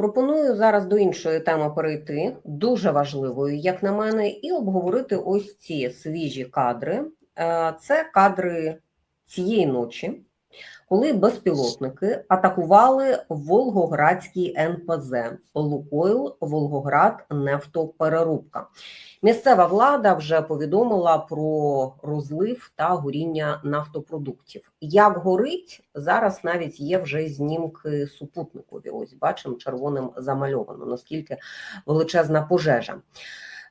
Пропоную зараз до іншої теми перейти, дуже важливою, як на мене, і обговорити ось ці свіжі кадри. Е, Це кадри цієї ночі, коли безпілотники атакували Волгоградський НПЗ Лукойл Волгоград Нефтопереробка. Місцева влада вже повідомила про розлив та горіння нафтопродуктів. Як горить зараз, навіть є вже знімки супутникові. Ось бачимо червоним замальовано, наскільки величезна пожежа.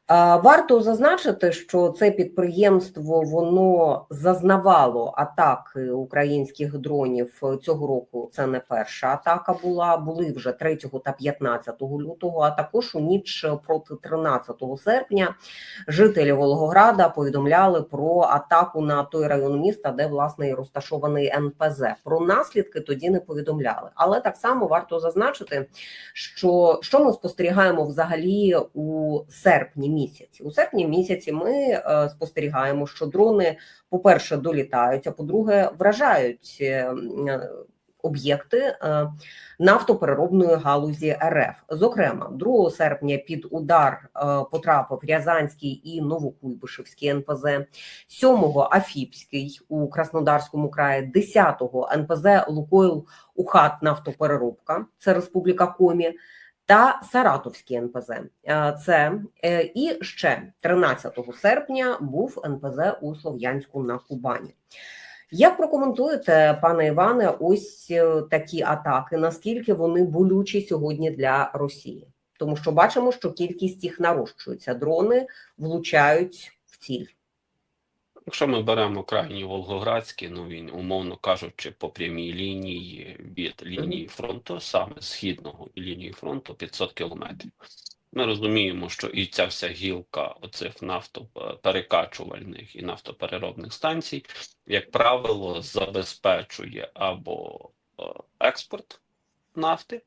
Варто зазначити, що це підприємство воно зазнавало атаки українських дронів цього року. Це не перша атака була. Були вже 3 та 15 лютого. А також у ніч проти 13 серпня жителі Волгограда повідомляли про атаку на той район міста, де власне і розташований НПЗ. Про наслідки тоді не повідомляли. Але так само варто зазначити, що, що ми спостерігаємо взагалі у серпні місяці. У серпні місяці ми е, спостерігаємо, що дрони, по-перше, долітають, а по-друге, вражають е, е, об'єкти нафтопереробної галузі РФ. Зокрема, 2 серпня під удар потрапив Рязанський і Новокуйбишевський НПЗ, 7-го Афіпський у Краснодарському краї, 10-го НПЗ Лукойл Ухат Нафтопереробка, це Республіка Комі та Саратовський НПЗ. Е, Це е, і ще 13 серпня був НПЗ у Слов'янську на Кубані. Як прокоментуєте, пане Іване, ось е, такі атаки? Наскільки вони болючі сьогодні для Росії? Тому що бачимо, що кількість їх нарощується. Дрони влучають в ціль. Якщо ми беремо крайній Волгоградський, ну він, умовно кажучи, по прямій лінії від лінії фронту, саме східного лінії фронту 500 кілометрів. Ми розуміємо, що і ця вся гілка оцих нафтоперекачувальних і нафтопереробних станцій, як правило, забезпечує або е, експорт нафти,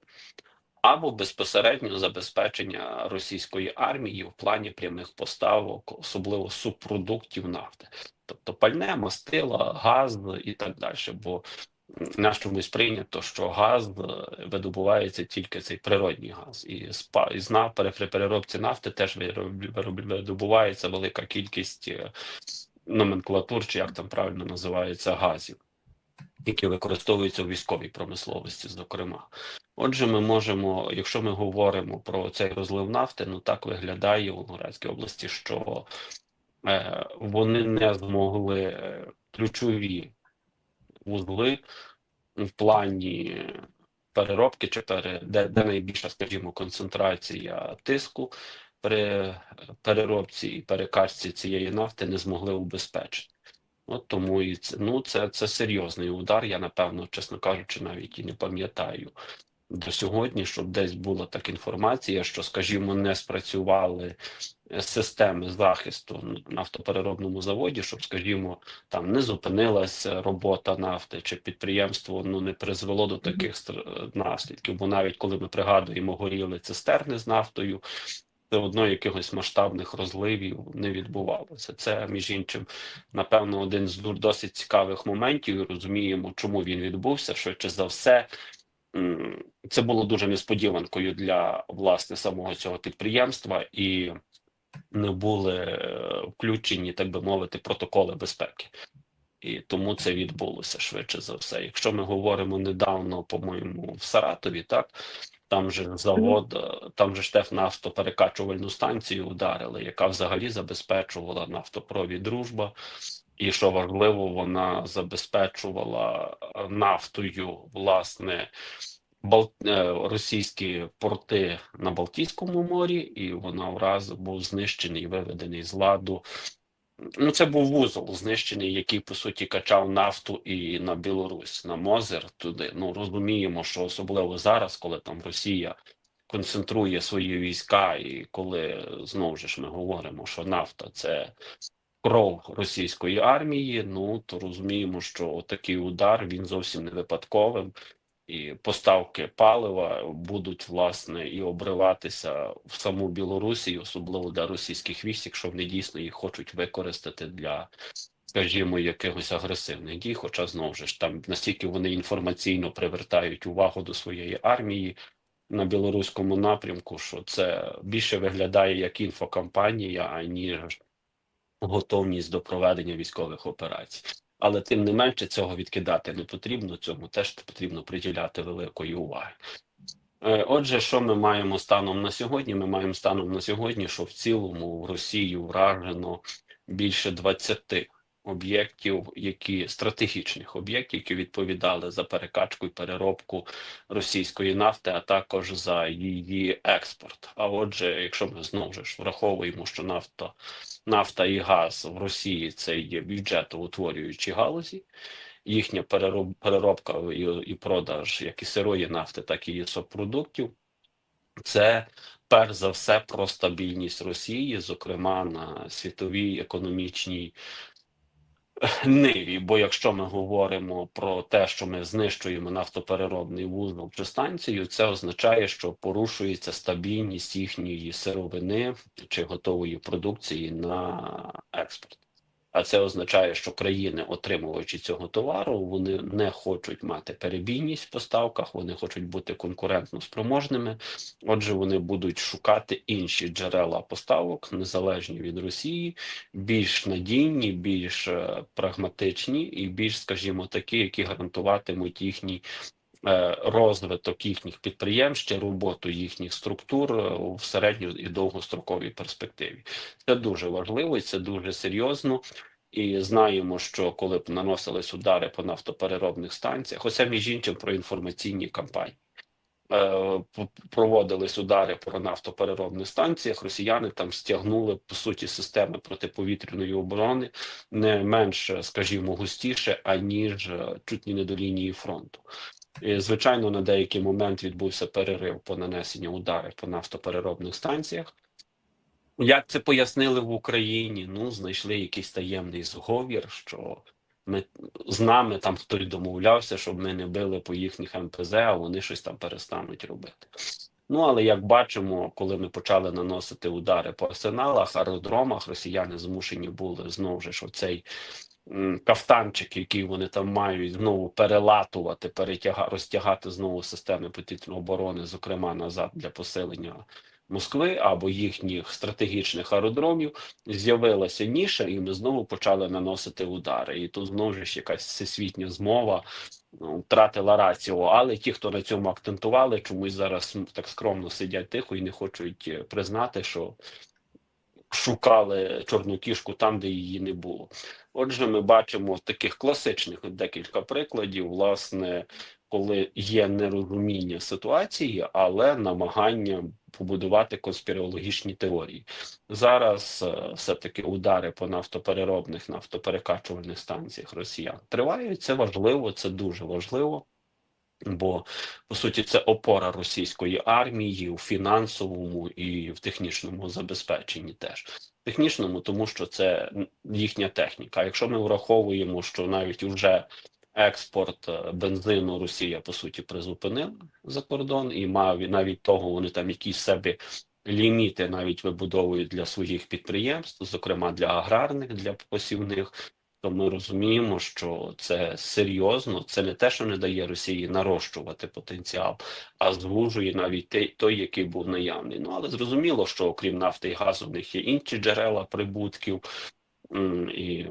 або безпосередньо забезпечення російської армії в плані прямих поставок, особливо субпродуктів нафти, тобто пальне, мастила, газ і так далі. Бо на чомусь прийнято, що газ е, видобувається тільки цей природній газ, і спа і зна при переробці нафти теж видобувається велика кількість е, номенклатур, чи як там правильно називається, газів, які використовуються у військовій промисловості, зокрема. Отже, ми можемо, якщо ми говоримо про цей розлив нафти, ну так виглядає у Волгоградській області, що е, вони не змогли е, ключові вузли в плані переробки, чи пере, де, де найбільша, скажімо, концентрація тиску при переробці і перекачці цієї нафти не змогли убезпечити. От тому і це ну це, це серйозний удар. Я напевно, чесно кажучи, навіть і не пам'ятаю до сьогодні, щоб десь була така інформація, що, скажімо, не спрацювали е, системи захисту на нафтопереробному заводі, щоб, скажімо, там не зупинилася робота нафти, чи підприємство ну не призвело до таких стр- наслідків. Бо навіть коли ми пригадуємо, горіли цистерни з нафтою. Все одно якихось масштабних розливів не відбувалося. Це між іншим, напевно, один з досить цікавих моментів. і Розуміємо, чому він відбувся. Швидше за все, це було дуже несподіванкою для власне самого цього підприємства, і не були е, включені, так би мовити, протоколи безпеки. І тому це відбулося швидше за все. Якщо ми говоримо недавно, по-моєму, в Саратові, так там же завод, е, там же ж теж нафтоперекачувальну станцію ударили, яка взагалі забезпечувала нафтопровід дружба. І що важливо, вона забезпечувала е, нафтою власне Бал... е, російські порти на Балтійському морі, і вона враз був знищений, виведений з ладу. Ну, це був вузол знищений, який по суті качав нафту і на Білорусь, на Мозер туди. Ну розуміємо, що особливо зараз, коли там Росія концентрує свої війська, і коли знову ж ми говоримо, що нафта це кров російської армії. Ну то розуміємо, що такий удар він зовсім не випадковим. І поставки палива будуть власне і обриватися в саму Білорусі, особливо для російських військ, якщо вони дійсно їх хочуть використати для, скажімо, якихось агресивних дій. Хоча знову ж там настільки вони інформаційно привертають увагу до своєї армії, на білоруському напрямку, що це більше виглядає як інфокампанія, аніж готовність до проведення військових операцій. Але тим не менше цього відкидати не потрібно. Цьому теж потрібно приділяти великої уваги. Е, Отже, що ми маємо станом на сьогодні? Ми маємо станом на сьогодні, що в цілому в Росію вражено більше 20 об'єктів, які стратегічних об'єктів, які відповідали за перекачку і переробку російської нафти, а також за її експорт. А отже, якщо ми знову ж враховуємо, що нафта, нафта і газ в Росії це є бюджетоутворюючі галузі. Їхня перероб, переробка і продаж як і сирої нафти, так і субпродуктів. Це перш за все про стабільність Росії, зокрема на світовій економічній ниві. Бо якщо ми говоримо про те, що ми знищуємо нафтопереробний вузол чи станцію, це означає, що порушується стабільність їхньої сировини чи готової продукції на експорт. А це означає, що країни, отримуючи цього товару, вони не хочуть мати перебійність в поставках, вони хочуть бути конкурентно спроможними. Отже, вони будуть шукати інші джерела поставок, незалежні від Росії, більш надійні, більш е, прагматичні і більш, скажімо, такі, які гарантуватимуть їхній. Е, Розвиток їхніх підприємств чи роботу їхніх структур е, в середньо і довгостроковій перспективі. Це дуже важливо і це дуже серйозно. І знаємо, що коли б наносились удари по нафтопереробних станціях, оце між іншим про інформаційні кампанії. Е, Проводились удари по нафтопереробних станціях. Росіяни там стягнули по суті системи протиповітряної оборони не менш, скажімо, густіше, аніж чуть не до лінії фронту. Звичайно, на деякий момент відбувся перерив по нанесенню ударів по нафтопереробних станціях. Як це пояснили в Україні? Ну, знайшли якийсь таємний зговір, що ми з нами там хтось домовлявся, щоб ми не били по їхніх МПЗ, а вони щось там перестануть робити. Ну, але як бачимо, коли ми почали наносити удари по арсеналах, аеродромах, росіяни змушені були знову ж що цей м, кафтанчик, який вони там мають, знову перелатувати, перетяга, розтягати знову системи повітряної оборони, зокрема назад для посилення Москви або їхніх стратегічних аеродромів, з'явилася ніша, і ми знову почали наносити удари. І тут знову ж якась всесвітня змова ну, втратила раціо. Але ті, хто на цьому акцентували, чомусь зараз так скромно сидять тихо і не хочуть е, признати, що шукали чорну кішку там, де її не було. Отже, ми бачимо таких класичних декілька прикладів, власне, коли є нерозуміння ситуації, але намагання побудувати конспірологічні теорії. Зараз е, все-таки удари по нафтопереробних, нафтоперекачувальних станціях росіян тривають. Це важливо, це дуже важливо. Бо по суті це опора російської армії у фінансовому і в технічному забезпеченні теж технічному, тому що це їхня техніка. Якщо ми враховуємо, що навіть вже експорт е, бензину Росія по суті призупинила за кордон, і мав навіть того вони там якісь себе ліміти навіть вибудовують для своїх підприємств, зокрема для аграрних, для посівних. То ми розуміємо, що це серйозно, це не те, що не дає Росії нарощувати потенціал, а звужує навіть той, який був наявний. Ну але зрозуміло, що окрім нафти і газу, в них є інші джерела прибутків, і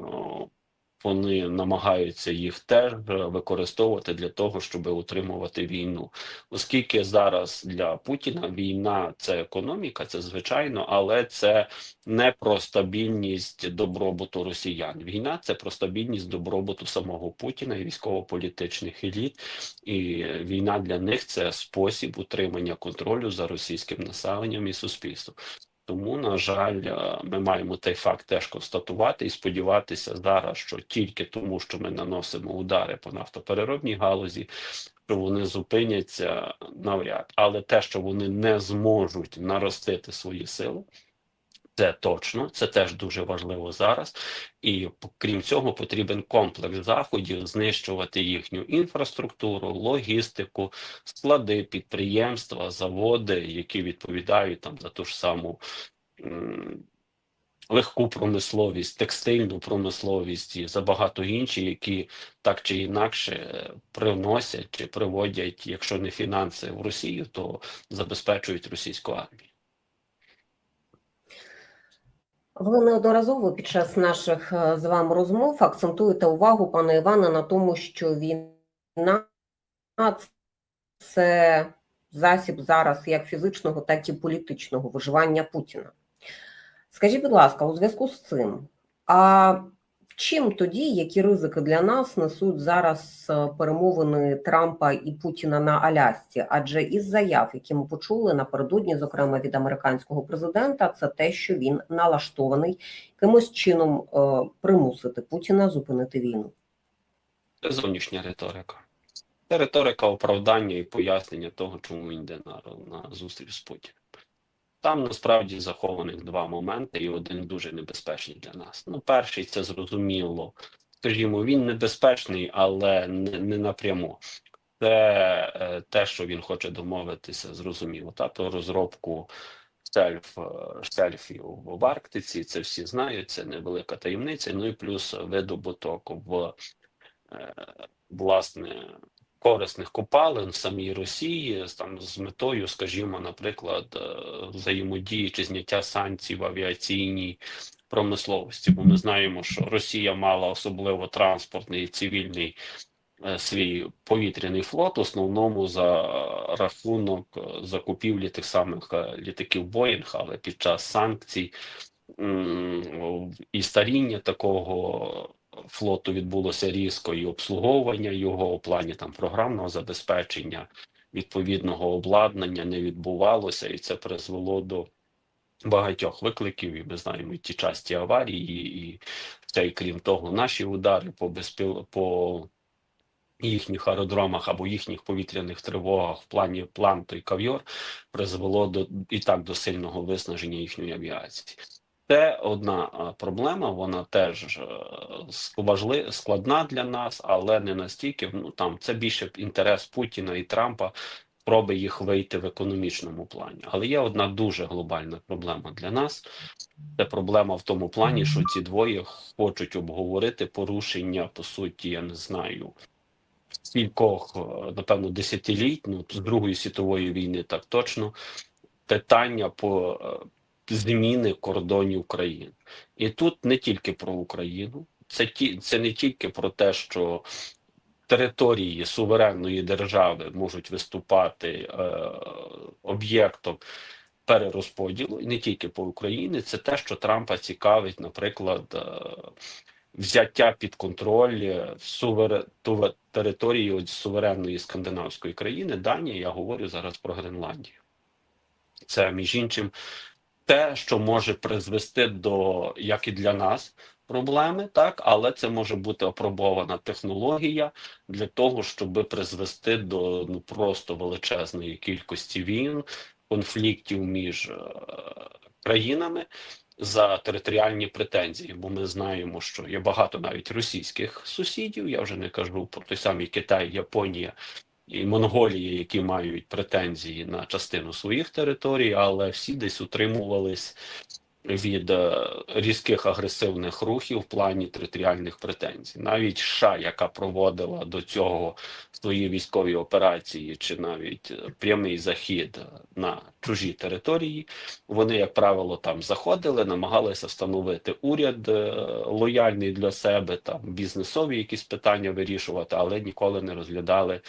вони намагаються їх теж е, використовувати для того, щоб утримувати війну. Оскільки зараз для Путіна війна це економіка, це звичайно, але це не про стабільність добробуту росіян. Війна це про стабільність добробуту самого Путіна і військово-політичних еліт. І війна для них це спосіб утримання контролю за російським населенням і суспільством. Тому, на жаль, е, ми маємо цей факт теж констатувати і сподіватися зараз, що тільки тому, що ми наносимо удари по нафтопереробній галузі, що вони зупиняться навряд. Але те, що вони не зможуть наростити свої сили, це точно, це теж дуже важливо зараз. І крім цього, потрібен комплекс заходів знищувати їхню інфраструктуру, логістику, склади, підприємства, заводи, які відповідають там за ту ж саму легку промисловість, текстильну промисловість і забагато інші, які так чи інакше е, приносять чи приводять, якщо не фінанси в Росію, то забезпечують російську армію. Ви неодноразово під час наших е, з вами розмов акцентуєте увагу, пане Іване, на тому, що війна це засіб зараз як фізичного, так і політичного виживання Путіна. Скажіть, будь ласка, у зв'язку з цим, а чим тоді, які ризики для нас несуть зараз е, перемовини Трампа і Путіна на Алясці? Адже із заяв, які ми почули напередодні, зокрема від американського президента, це те, що він налаштований якимось чином е, примусити Путіна зупинити війну. Це зовнішня риторика. Це риторика оправдання і пояснення того, чому він йде на, на зустріч з Путіним. Там насправді захованих два моменти, і один дуже небезпечний для нас. Ну, перший це зрозуміло. Скажімо, він небезпечний, але не, не напряму. Це е, те, що він хоче домовитися, зрозуміло. Та про розробку шельф, е, в Арктиці. Це всі знають, це невелика таємниця. Ну і плюс видобуток в е, власне корисних копалин в самій Росії там з метою, скажімо, наприклад, е, взаємодії чи зняття санкцій в авіаційній промисловості. Бо ми знаємо, що Росія мала особливо транспортний і цивільний е, свій повітряний флот, в основному за рахунок е, закупівлі тих самих літаків Боїнг, але під час санкцій і старіння такого флоту відбулося різко і обслуговування його у плані там програмного забезпечення відповідного обладнання не відбувалося, і це призвело до багатьох викликів. І ми знаємо і ті часті аварії, і це, і крім того, наші удари по безпіл по їхніх аеродромах або їхніх повітряних тривогах в плані планту і кав'йор призвело до і так до сильного виснаження їхньої авіації. Це одна проблема, вона теж е, складна для нас, але не настільки. Ну там це більше інтерес Путіна і Трампа, спроби їх вийти в економічному плані. Але є одна дуже глобальна проблема для нас. Це проблема в тому плані, що ці двоє хочуть обговорити порушення, по суті, я не знаю. Кількох, е, напевно, десятиліть, ну з Другої світової війни так точно, питання по е, зміни кордонів України. І тут не тільки про Україну, це ті, це не тільки про те, що території суверенної держави можуть виступати е, об'єктом перерозподілу, і не тільки по Україні, це те, що Трампа цікавить, наприклад. Е, Взяття під контроль е, сувер... території суверенної скандинавської країни Данія. Я говорю зараз про Гренландію. Це між іншим те, що може призвести до як і для нас проблеми, так але це може бути опробована технологія для того, щоб призвести до ну просто величезної кількості війн, конфліктів між е, країнами. За територіальні претензії, бо ми знаємо, що є багато навіть російських сусідів. Я вже не кажу про той самий Китай, Японія і Монголія, які мають претензії на частину своїх територій, але всі десь утримувались від е, різких агресивних рухів в плані територіальних претензій. Навіть США, яка проводила до цього свої військові операції, чи навіть е, прямий захід на чужі території, вони, як правило, там заходили, намагалися встановити уряд е, лояльний для себе, там бізнесові якісь питання вирішувати, але ніколи не розглядали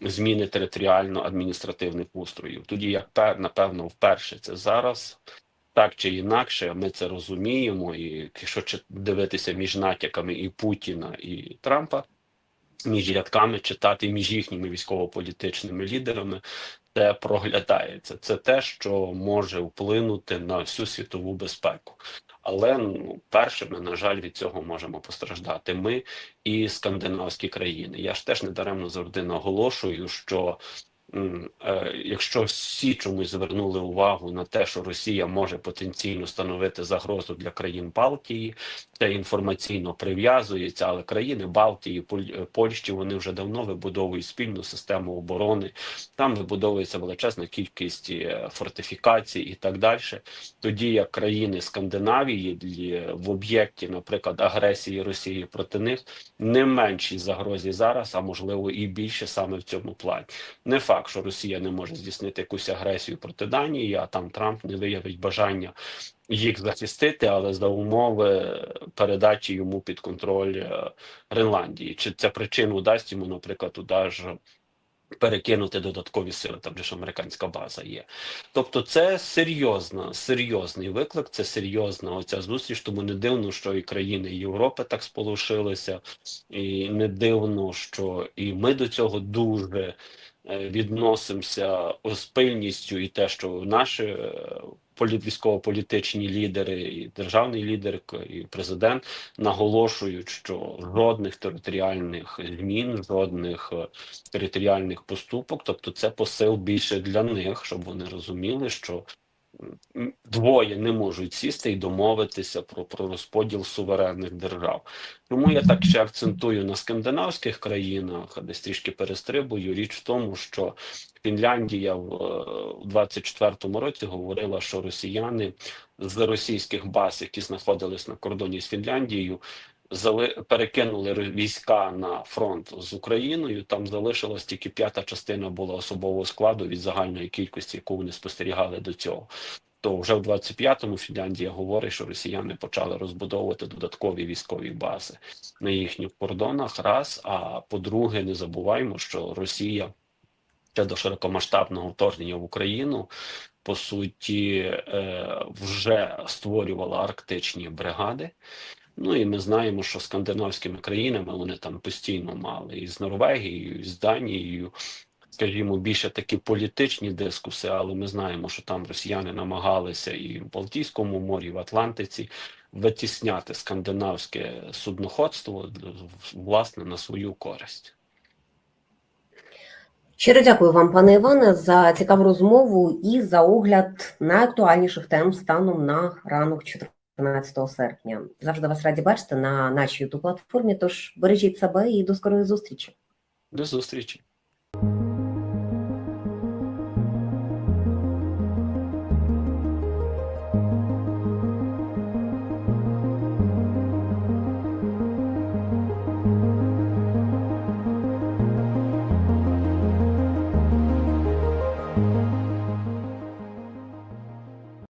зміни територіально-адміністративних устроїв. Тоді, як напевно, вперше це зараз. Так чи інакше, ми це розуміємо, і якщо дивитися між натяками і Путіна і Трампа, між рядками читати між їхніми військово-політичними лідерами, це проглядається. Це те, що може вплинути на всю світову безпеку. Але ну, першими, на жаль, від цього можемо постраждати ми і скандинавські країни. Я ж теж недаремно завжди наголошую, що якщо всі чомусь звернули увагу на те, що Росія може потенційно становити загрозу для країн Балтії, це інформаційно прив'язується, але країни Балтії, Поль- Польщі вони вже давно вибудовують спільну систему оборони. Там вибудовується величезна кількість е, фортифікацій і так далі. Тоді як країни Скандинавії в об'єкті, наприклад, агресії Росії проти них не меншій загрозі зараз, а можливо і більше саме в цьому плані. Не факт, що Росія не може здійснити якусь агресію проти Данії, а там Трамп не виявить бажання їх захистити, але за умови передачі йому під контроль е, Гренландії. Чи це причину дасть йому, наприклад, туди ж перекинути додаткові сили, там же ж американська база є. Тобто, це серйозна, серйозний виклик, це серйозна оця зустріч. Тому не дивно, що і країни Європи так сполучилися, і не дивно, що і ми до цього дуже відносимося з пильністю, і те, що наші військово-політичні лідери, і державний лідер, і президент наголошують, що жодних територіальних змін, жодних е, територіальних поступок, тобто це посил більше для них, щоб вони розуміли, що двоє не можуть сісти і домовитися про, про розподіл суверенних держав. Тому я так ще акцентую на скандинавських країнах, десь трішки перестрибую. Річ в тому, що Фінляндія в е, у 24-му році говорила, що росіяни з російських баз, які знаходились на кордоні з Фінляндією, перекинули війська на фронт з Україною. Там залишилась тільки п'ята частина була особового складу від загальної кількості, яку вони спостерігали до цього. То вже в 25-му Фінляндія говорить, що росіяни почали розбудовувати додаткові військові бази на їхніх кордонах. Раз а по-друге, не забуваємо, що Росія ще до широкомасштабного вторгнення в Україну по суті е, вже створювала арктичні бригади. Ну і ми знаємо, що скандинавськими країнами вони там постійно мали і з Норвегією, і з Данією, скажімо, більше такі політичні дискуси, але ми знаємо, що там росіяни намагалися і в Балтійському морі, і в Атлантиці витісняти скандинавське судноходство власне на свою користь. Щиро дякую вам, пане Іване, за цікаву розмову і за огляд найактуальніших тем станом на ранок 14 серпня. Завжди вас раді бачити на нашій youtube платформі. Тож бережіть себе і до скорої зустрічі. До зустрічі.